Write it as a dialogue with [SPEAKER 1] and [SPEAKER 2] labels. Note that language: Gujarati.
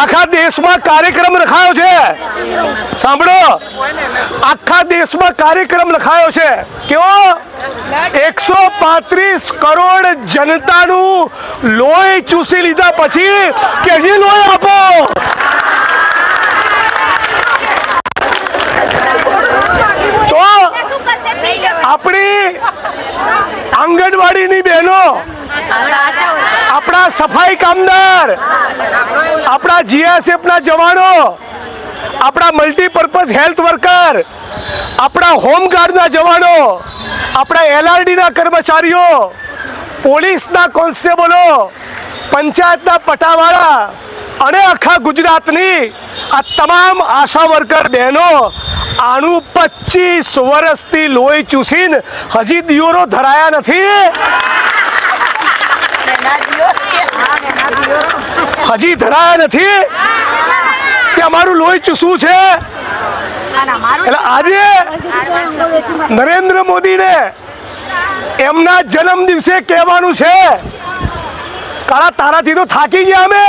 [SPEAKER 1] આખા દેશમાં કાર્યક્રમ રખાયો છે. સાંભળો. આખા દેશમાં કાર્યક્રમ લખાયો છે. કેવો? એકસો પાંત્રીસ કરોડ જનતાનું લોહી ચૂસી લીધા પછી કેજી લોહી આપો? આપણી આંગણવાડીની બહેનો, આપણા સફાઈ કામદાર આપણા જીએસએફના જવાનો, આપણા મલ્ટીપર્પઝ હેલ્થ વર્કર આપણા હોમગાર્ડના જવાનો, આપણા એલઆરડીના કર્મચારીઓ, પોલીસના કોન્સ્ટેબલો, પંચાયતના પટાવાળા અને આખા ગુજરાતની આ તમામ આશા વર્કર બહેનો, આનું પચીસ વર્ષથી લોહી ચૂસીને હજી દિયોરો ધરાયા નથી. હજી ધરાયા નથી? કે અમારું લોહી ચૂસવું છે? એટલે આજે નરેન્દ્ર મોદીને એમના જન્મ દિવસે કહેવાનું છે, કાળા તારાથી તો થાકી ગયા અમે.